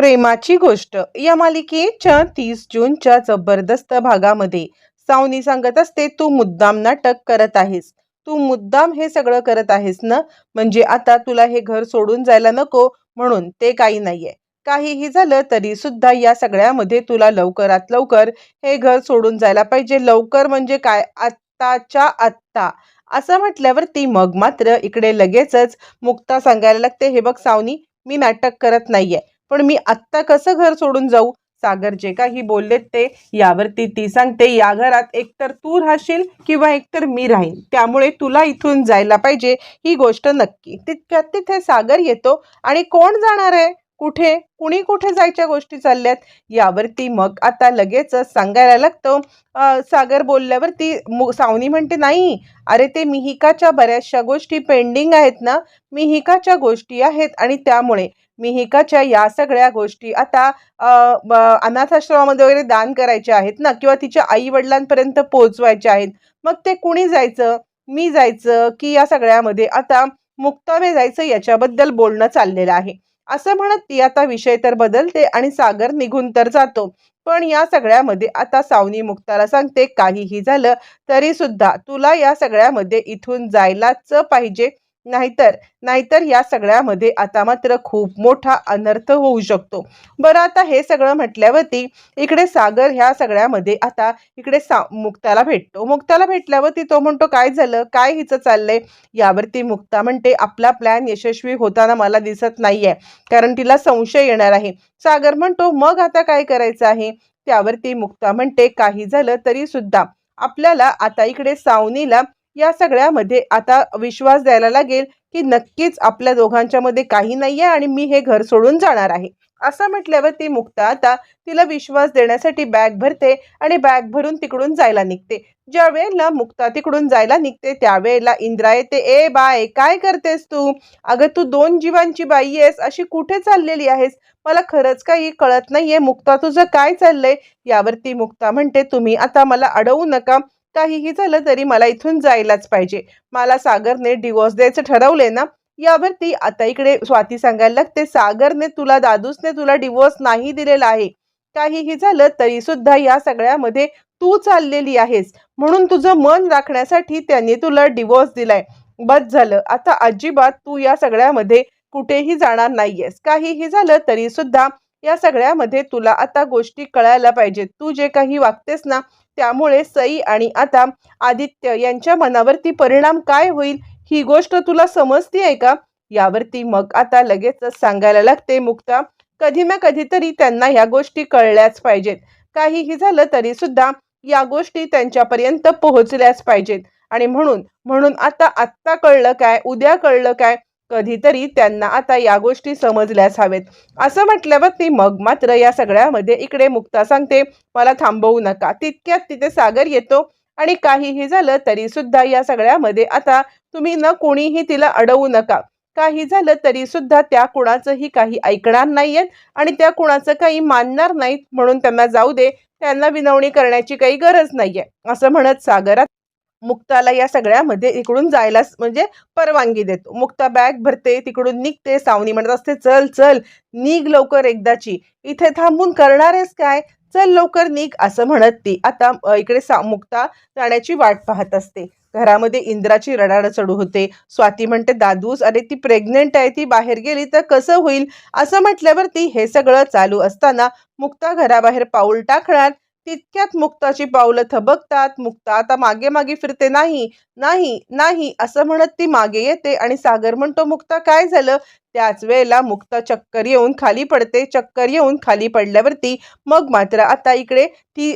प्रेमाची गोष्ट. या मालिकेच्या तीस जूनच्या जबरदस्त भागामध्ये सावनी सांगत असते तू मुद्दाम नाटक करत आहेस. तू मुद्दाम हे सगळं करत आहेस ना? म्हणजे आता तुला हे घर सोडून जायला नको म्हणून ते काही नाहीये. काहीही झालं तरी सुद्धा या सगळ्यामध्ये तुला लवकरात लवकर हे घर सोडून जायला पाहिजे. लवकर म्हणजे काय? आत्ताच्या आत्ता. असं म्हटल्यावरती मग मात्र इकडे लगेचच मुक्ता सांगायला लागते हे बघ सावनी मी नाटक करत नाहीये. पण मी आत्ता कसं घर सोडून जाऊ? सागर जे काही बोललेत ते यावरती ती सांगते या घरात एकतर तू राहशील किंवा एकतर मी राहीन. त्यामुळे तुला इथून जायला पाहिजे ही गोष्ट नक्की. तितक्यात तिथे सागर येतो. आणि कोण जाणार आहे? कुठे? कुणी कुठे जायच्या गोष्टी चालल्यात? यावरती मग आता लगेचच सांगायला लागतं. सागर बोलल्यावरती मु सावनी म्हणते नाही अरे ते मिहिकाच्या बऱ्याचशा गोष्टी पेंडिंग आहेत ना. मिहिकाच्या गोष्टी आहेत आणि त्यामुळे मिहिकाच्या या सगळ्या गोष्टी आता अनाथाश्रमामध्ये वगैरे दान करायचे आहेत ना किंवा तिच्या आई वडिलांपर्यंत पोहोचवायच्या आहेत मग ते कुणी जायचं? मी जायचं? की या सगळ्यामध्ये आता मुक्तावे जायचं याच्याबद्दल बोलणं चाललेलं आहे. असं म्हणत ती आता विषय तर बदलते आणि सागर निघून तर जातो. पण या सगळ्यामध्ये आता सावनी मुक्ताला सांगते काहीही झालं तरी सुद्धा तुला या सगळ्यामध्ये इथून जायलाच पाहिजे. नाहीतर नाहीतर या सगळ्यामध्ये आता मात्र खूप मोठा अनर्थ होऊ शकतो. बरं आता हे सगळं म्हटल्यावरती इकडे सागर ह्या सगळ्यामध्ये आता इकडे सा मुक्ताला भेटतो. मुक्ताला भेटल्यावरती तो म्हणतो काय झालं? काय हिचं चाललंय? यावरती मुक्ता म्हणते आपला प्लॅन यशस्वी होताना मला दिसत नाहीये कारण तिला संशय येणार आहे. सागर म्हणतो मग आता काय करायचं आहे? त्यावरती मुक्ता म्हणते काही झालं तरी सुद्धा. आपल्याला आता इकडे सावनीला या सगळ्यामध्ये आता विश्वास द्यायला लागेल की नक्कीच आपल्या दोघांच्या मध्ये काही नाहीये आणि मी हे घर सोडून जाणार आहे. असं म्हटल्यावर ती मुक्ता आता तिला विश्वास देण्यासाठी बॅग भरते आणि बॅग भरून तिकडून जायला निघते. ज्या वेळेला मुक्ता तिकडून जायला निघते त्यावेळेला इंद्रा येते ए बाय काय करतेस तू? अगं तू दोन जीवांची बाई आहेस अशी कुठे चाललेली आहेस? मला खरंच काही कळत नाहीये मुक्ता तुझं काय चाललंय? यावरती मुक्ता म्हणते तुम्ही आता मला अडवू नका काहीही झालं तरी मला इथून जायलाच पाहिजे. मला सागरने डिवोर्स द्यायचं ठरवले ना यावर ती आता इकडे स्वाती सांगायला लागते सागरने तुला दादूसने तुला डिवोर्स नाही दिलेला आहे. काहीही झालं तरी सुद्धा या सगळ्यामध्ये तू चाललेली आहेस. म्हणून तुझं मन राखण्यासाठी त्यांनी तुला डिवोर्स दिलाय. बस झालं. आता अजिबात तू या सगळ्यामध्ये कुठेही जाणार नाहीयेस. काहीही झालं तरी सुद्धा या सगळ्यामध्ये तुला आता गोष्टी कळायला पाहिजेत. तू जे काही वागतेस ना त्यामुळे सई आणि आता आदित्य यांच्या मनावरती परिणाम काय होईल? ही गोष्ट तुला समजती आहे का? यावरती मग आता लगेचच सांगायला लागते मुक्ता. कधी ना कधीतरी त्यांना ह्या गोष्टी कळल्याच पाहिजेत. काहीही झालं तरी सुद्धा या गोष्टी त्यांच्यापर्यंत पोहोचल्याच पाहिजेत. आणि म्हणून म्हणून आता आत्ता कळलं काय उद्या कळलं काय कधीतरी त्यांना आता या गोष्टी समजल्याच हवेत. असं म्हटल्यावर ती मग मात्र या सगळ्यामध्ये इकडे मुक्ता सांगते मला थांबवू नका. तितक्यात तिथे सागर येतो आणि काहीही झालं तरी सुद्धा या सगळ्यामध्ये आता तुम्ही न कोणीही तिला अडवू नका. काही झालं तरी सुद्धा त्या कुणाचंही काही ऐकणार नाहीयेत आणि त्या कुणाचं काही मानणार नाहीत म्हणून त्यांना जाऊ दे. त्यांना विनवणी करण्याची काही गरज नाहीये. असं म्हणत सागरात मुक्ताला या सगळ्यामध्ये इकडून जायला म्हणजे परवानगी देतो. मुक्ता बॅग भरते तिकडून निघते सावनी म्हणत असते चल चल निघ लवकर एकदाची. इथे थांबून करणार आहेस काय? चल लवकर निघ असं म्हणत ती. आता इकडे सा मुक्ता जाण्याची वाट पाहत असते. घरामध्ये इंद्राची रडाड चढू होते. स्वाती म्हणते दादूस अरे ती प्रेग्नेंट आहे ती बाहेर गेली तर कसं होईल? असं म्हटल्यावरती हे सगळं चालू असताना मुक्ता घराबाहेर पाऊल टाकणार तितक्यात मुक्ताची पावलं थबकतात. मुक्ता आता मागे मागे फिरते. नाही नाही नाही असं म्हणत ती मागे येते आणि सागर म्हणतो मुक्ता काय झालं? त्याच वेळेला मुक्ता चक्कर येऊन खाली पडते. चक्कर येऊन खाली पडल्यावरती मग मात्र आता इकडे ती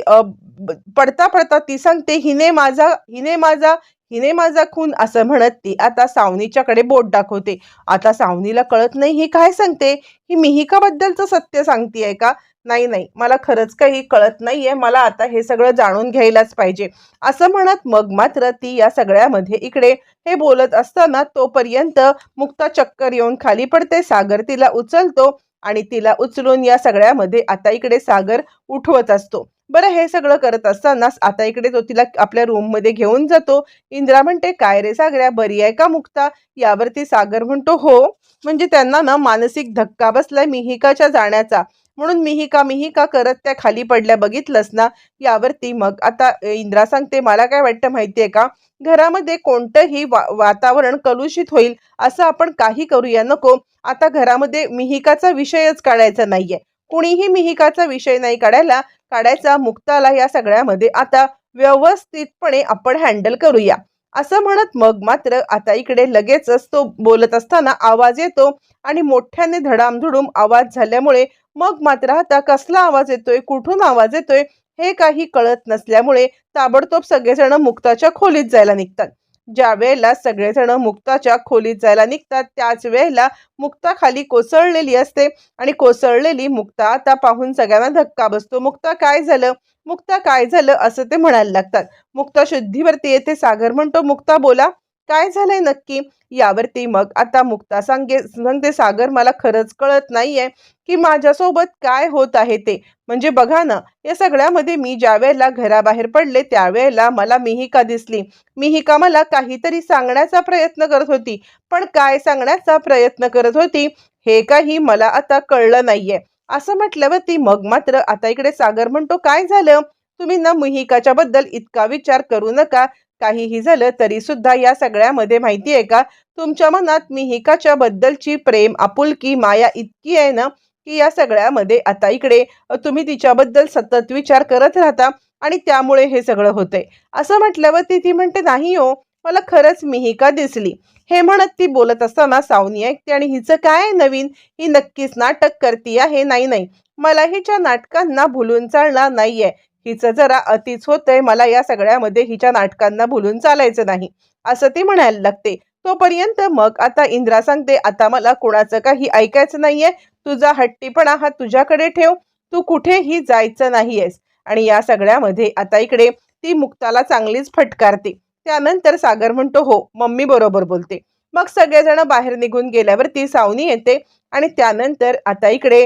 पडता पडता ती सांगते हिने माझा हिने माझा हिने माझा खून असं म्हणत ती आता सावनीच्याकडे बोट दाखवते. आता सावनीला कळत नाही ही काय सांगते? ही मिहिकाबद्दलचं सत्य सांगतेय का? नाही नाही. मला खरंच काही कळत नाहीये. मला आता हे सगळं जाणून घ्यायलाच पाहिजे. असं म्हणत मग मात्र ती या सगळ्यामध्ये इकडे हे बोलत असताना तोपर्यंत मुक्ता चक्कर येऊन खाली पडते. सागर तिला उचलतो आणि तिला उचलून या सगळ्यामध्ये आता इकडे सागर उठवत असतो. बरं हे सगळं करत असतानाच आता इकडे तो तिला आपल्या रूममध्ये घेऊन जातो. इंद्रा म्हणते काय रे सागऱ्या बरी आहे का मुक्ता? यावरती सागर म्हणतो हो. म्हणजे त्यांना ना मानसिक धक्का बसलाय मिहिकाच्या जाण्याचा. म्हणून मिहिका मिहिका करत त्या खाली पडल्या. बघितलंस ना? यावरती मग आता इंद्रा सांगते मला काय वाटतं माहितीये का? घरामध्ये कोणतंही वा वातावरण कलुषित होईल असं आपण काही करूया नको. आता घरामध्ये मिहिकाचा विषयच काढायचा नाहीये. कुणीही मिहिकाचा विषय नाही काढायला काढायचा मुक्ताला या सगळ्यामध्ये आता व्यवस्थितपणे आपण हँडल करूया. असं म्हणत मग मात्र आता इकडे लगेचच तो बोलत असताना आवाज येतो आणि मोठ्याने धडामधुडूम आवाज झाल्यामुळे मग मात्र आता कसला आवाज येतोय कुठून आवाज येतोय हे काही कळत नसल्यामुळे ताबडतोब सगळेजण मुक्ताच्या खोलीत जायला निघतात. ज्या वेळेला सगळेजण मुक्ताच्या खोलीत जायला निघतात त्याच वेळेला मुक्ता खाली कोसळलेली असते. आणि कोसळलेली मुक्ता आता पाहून सगळ्यांना धक्का बसतो. मुक्ता काय झालं? मुक्ता काय झालं? असं ते म्हणायला लागतात. मुक्ता शुद्धीवरती येते सागर म्हणतो मुक्ता बोला. काय झालंय नक्की? यावरती मग आता मुक्ता सांगे सांगते सागर मला खरंच कळत नाहीये की माझ्यासोबत काय होत आहे ते. म्हणजे बघा ना या सगळ्यामध्ये मी ज्या वेळेला घराबाहेर पडले त्यावेळेला मला मिहिका दिसली. मिहिका मला काहीतरी सांगण्याचा प्रयत्न करत होती. पण काय सांगण्याचा प्रयत्न करत होती हे काही मला आता कळलं नाहीये. असं म्हटल्यावरती मग मात्र आता इकडे सागर म्हणतो काय झालं? तुम्ही ना मिहिकाच्या बद्दल इतका विचार करू नका. काहीही झालं तरी सुद्धा या सगळ्यामध्ये माहिती आहे का तुमच्या मनात मिहिकाच्या बद्दलची प्रेम आपुलकी माया इतकी आहे ना की या सगळ्यामध्ये आता इकडे तुम्ही तिच्याबद्दल सतत विचार करत राहता आणि त्यामुळे हे सगळं होतंय. असं म्हटल्यावर ती म्हणते नाही हो मला खरंच मिहिका दिसली. हे म्हणत ती बोलत असताना सावनी ऐकते आणि हिचं काय नवीन? ही नक्कीच नाटक करती आहे नाही नाही. मला हिच्या नाटकांना भुलून चालणार नाहीये. हिचं जरा अतिच होतंय मला या सगळ्यामध्ये हिच्या नाटकांना भुलून चालायचं नाही. असं ती म्हणायला लागते. तोपर्यंत मग आता इंद्रा सांगते आता मला कोणाचं काही ऐकायचं नाहीये. तुझा हट्टीपणा हा तुझ्याकडे ठेव. तू कुठेही जायचं नाहीयेस. आणि या सगळ्यामध्ये आता इकडे ती मुक्ताला चांगलीच फटकारते. त्यानंतर सागर म्हणतो हो मम्मी बरोबर बोलते. मग सगळेजण बाहेर निघून गेल्यावर ती सावनी येते आणि त्यानंतर आता इकडे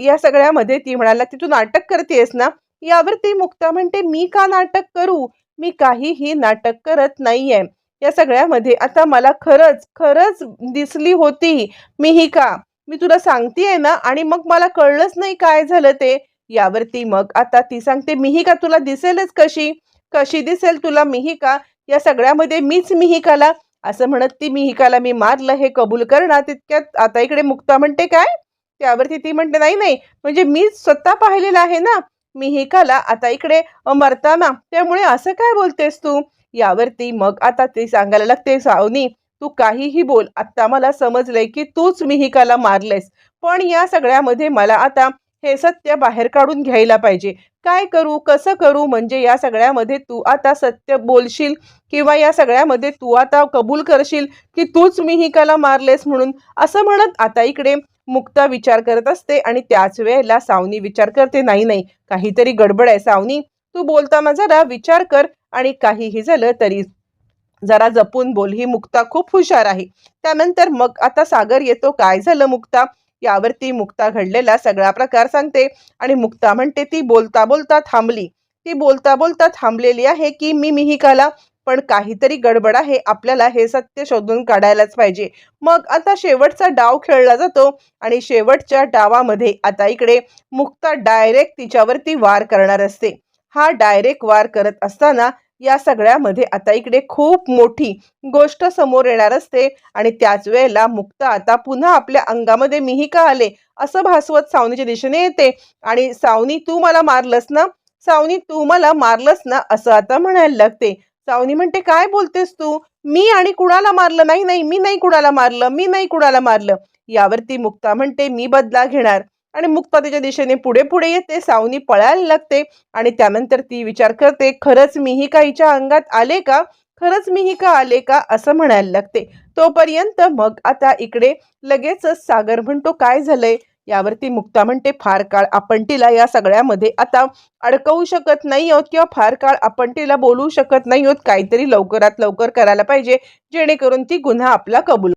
या सगळ्यामध्ये ती म्हणाला की तू नाटक करतेस ना? यावर ती मुक्ता म्हणते मी का नाटक करू? मी काहीही नाटक करत नाहीये. या सगळ्यामध्ये आता मला खरंच खरंच दिसली होती मिहिका मी तुला सांगतेय ना? आणि मग मला कळलंच नाही काय झालं ते. यावरती मग आता ती सांगते मिहिका तुला दिसेलच कशी? कशी दिसेल तुला मिहिका या सगळ्यामध्ये मीच मिहिकाला असं म्हणत ती मिहिकाला मी मारलं हे कबूल करणार तितक्यात आता इकडे मुक्ता म्हणते काय? त्यावरती ती म्हणते नाही नाही म्हणजे मी स्वतः पाहिलेलं आहे ना? मिहिकाला आता इकडे मरताना. त्यामुळे असं काय बोलतेस तू? यावरती मग आता ते सांगायला लागते सावनी. तू काहीही बोल. आता मला समजलंय की तूच मिहिकाला मारलेस. पण या सगळ्यामध्ये मला आता हे सत्य बाहेर काढून घ्यायला पाहिजे. काय करू कसं करू म्हणजे या सगळ्यामध्ये तू आता सत्य बोलशील किंवा या सगळ्यामध्ये तू आता कबूल करशील की तूच मी ही कला मारलेस म्हणून असं म्हणत आता इकडे मुक्ता विचार करत असते आणि त्याच वेळेला सावनी विचार करते नाही नाही काहीतरी गडबड आहे सावनी तू बोलताना जरा विचार कर आणि काहीही झालं तरी जरा जपून बोल. ही मुक्ता खूप हुशार आहे. त्यानंतर मग आता सागर येतो. काय झालं मुक्ता? यावरती मुक्ता घडलेला सगळा प्रकार सांगते. आणि मुक्ता म्हणते ती बोलता बोलता थांबली. ती बोलता बोलता थांबलेली आहे की मी मिहिकाला. पण काहीतरी गडबड आहे. आपल्याला हे सत्य शोधून काढायलाच पाहिजे. मग आता शेवटचा डाव खेळला जातो. आणि शेवटच्या डावामध्ये आता इकडे मुक्ता डायरेक्ट तिच्यावरती वार करणार असते. हा डायरेक्ट वार करत असताना या सगळ्यामध्ये आता इकडे खूप मोठी गोष्ट समोर येणार असते आणि त्याच वेळेला मुक्ता आता पुन्हा आपल्या अंगामध्ये मिहिका आले असं भासवत सावनीच्या दिशेने येते. आणि सावनी तू मला मारलंस ना? सावनी तू मला मारलंस ना? असं आता म्हणायला लागते. सावनी म्हणते काय बोलतेस तू? मी आणि कुणाला मारलं? नाही नाही मी नाही कुणाला मारलं मी नाही कुणाला मारलं. यावरती मुक्ता म्हणते मी बदला घेणार. आणि मुक्तातेच्या दिशेने पुढे पुढे येते सावनी पळायला लागते आणि त्यानंतर ती विचार करते खरंच मीही का हिच्या अंगात आले का? खरंच मीही का आले का? असं म्हणायला लागते. तोपर्यंत मग आता इकडे लगेचच सागर म्हणतो काय झालंय? यावरती मुक्ता म्हणते फार काळ आपण तिला या सगळ्यामध्ये आता अडकवू शकत नाही आहोत किंवा फार काळ आपण तिला बोलवू शकत नाही आहोत. काहीतरी लवकरात लवकर करायला पाहिजे जेणेकरून ती गुन्हा आपला कबूल